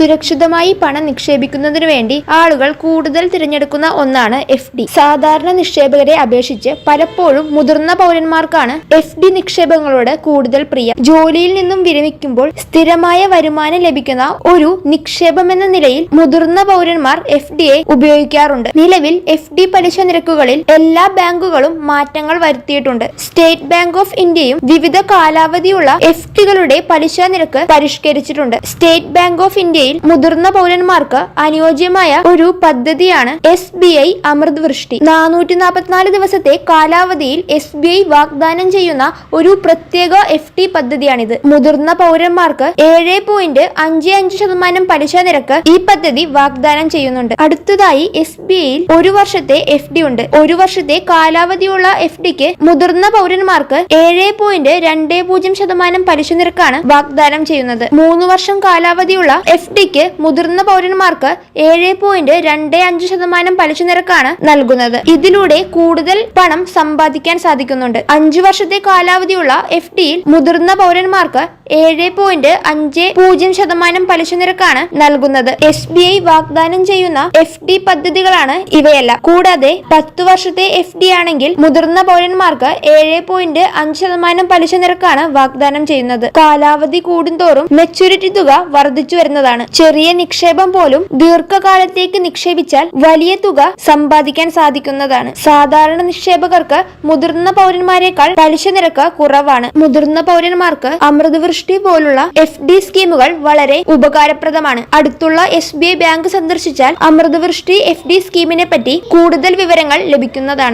സുരക്ഷിതമായി പണം നിക്ഷേപിക്കുന്നതിനു വേണ്ടി ആളുകൾ കൂടുതൽ തിരഞ്ഞെടുക്കുന്ന ഒന്നാണ് എഫ് ഡി. സാധാരണ നിക്ഷേപകരെ അപേക്ഷിച്ച് പലപ്പോഴും മുതിർന്ന പൗരന്മാർക്കാണ് എഫ് ഡി നിക്ഷേപങ്ങളോട് കൂടുതൽ പ്രിയം. ജോലിയിൽ നിന്നും വിരമിക്കുമ്പോൾ സ്ഥിരമായ വരുമാനം ലഭിക്കുന്ന ഒരു നിക്ഷേപമെന്ന നിലയിൽ മുതിർന്ന പൗരന്മാർ എഫ് ഉപയോഗിക്കാറുണ്ട്. നിലവിൽ എഫ് ഡി പലിശ നിരക്കുകളിൽ എല്ലാ ബാങ്കുകളും മാറ്റങ്ങൾ വരുത്തിയിട്ടുണ്ട്. സ്റ്റേറ്റ് ബാങ്ക് ഓഫ് ഇന്ത്യയും വിവിധ കാലാവധിയുള്ള എഫ് ഡികളുടെ പലിശ നിരക്ക് പരിഷ്കരിച്ചിട്ടുണ്ട്. സ്റ്റേറ്റ് ബാങ്ക് ഓഫ് ഇന്ത്യയിൽ മുതിർന്ന പൗരന്മാർക്ക് അനുയോജ്യമായ ഒരു പദ്ധതിയാണ് എസ് ബി ഐ അമൃത് വൃഷ്ടി നാനൂറ്റി നാൽപ്പത്തിനാല് ദിവസത്തെ കാലാവധിയിൽ എസ് ബി ഐ വാഗ്ദാനം ചെയ്യുന്ന ഒരു പ്രത്യേക എഫ് ടി പദ്ധതിയാണിത്. മുതിർന്ന പൗരന്മാർക്ക് ഏഴ് പോയിന്റ് അഞ്ച് അഞ്ച് ശതമാനം പലിശ നിരക്ക് ഈ പദ്ധതി വാഗ്ദാനം ചെയ്യുന്നുണ്ട്. അടുത്തതായി എസ് ബി ഐയിൽ ഒരു വർഷത്തെ എഫ് ഡി ഉണ്ട്. ഒരു വർഷത്തെ കാലാവധിയുള്ള എഫ് ഡിക്ക് മുതിർന്ന പൗരന്മാർക്ക് ഏഴ് പോയിന്റ് രണ്ട് പൂജ്യം ശതമാനം പലിശ നിരക്കാണ് വാഗ്ദാനം ചെയ്യുന്നത്. മൂന്ന് വർഷം കാലാവധിയുള്ള എഫ് ഡിക്ക് മുതിർന്ന പൗരന്മാർക്ക് ഏഴ് പോയിന്റ് രണ്ട് അഞ്ച് ശതമാനം പലിശ നിരക്കാണ് നൽകുന്നത്. ഇതിലൂടെ കൂടുതൽ പണം സമ്പാദിക്കാൻ സാധിക്കുന്നുണ്ട്. അഞ്ചു വർഷത്തെ കാലാവധിയുള്ള എഫ് ഡിയിൽ മുതിർന്ന പൗരന്മാർക്ക് ഏഴ് പോയിന്റ് അഞ്ച് പൂജ്യം ശതമാനം പലിശ നിരക്കാണ് നൽകുന്നത്. എസ് ബി ഐ വാഗ്ദാനം ചെയ്യുന്ന എഫ് ഡി പദ്ധതികളാണ് ഇവയല്ല. കൂടാതെ പത്ത് വർഷത്തെ എഫ് ഡി ആണെങ്കിൽ മുതിർന്ന പൗരന്മാർക്ക് ഏഴ് പോയിന്റ് അഞ്ച് ശതമാനം പലിശ നിരക്കാണ് വാഗ്ദാനം ചെയ്യുന്നത്. കാലാവധി കൂടുന്തോറും മെച്ചൂരിറ്റി തുക വർദ്ധിച്ചു വരുന്നതാണ്. ചെറിയ നിക്ഷേപം പോലും ദീർഘകാലത്തേക്ക് നിക്ഷേപിച്ചാൽ വലിയ തുക സമ്പാദിക്കാൻ സാധിക്കുന്നതാണ്. സാധാരണ നിക്ഷേപകർക്ക് മുതിർന്ന പൗരന്മാരെക്കാൾ പലിശ നിരക്ക് കുറവാണ്. മുതിർന്ന പൗരന്മാർക്ക് അമൃതവൃഷ്ടി പോലുള്ള എഫ് ഡി സ്കീമുകൾ വളരെ ഉപകാരപ്രദമാണ്. അടുത്തുള്ള എസ് ബാങ്ക് സന്ദർശിച്ചാൽ അമൃതവൃഷ്ടി എഫ് ഡി സ്കീമിനെ പറ്റി കൂടുതൽ വിവരങ്ങൾ ലഭിക്കുന്നതാണ്.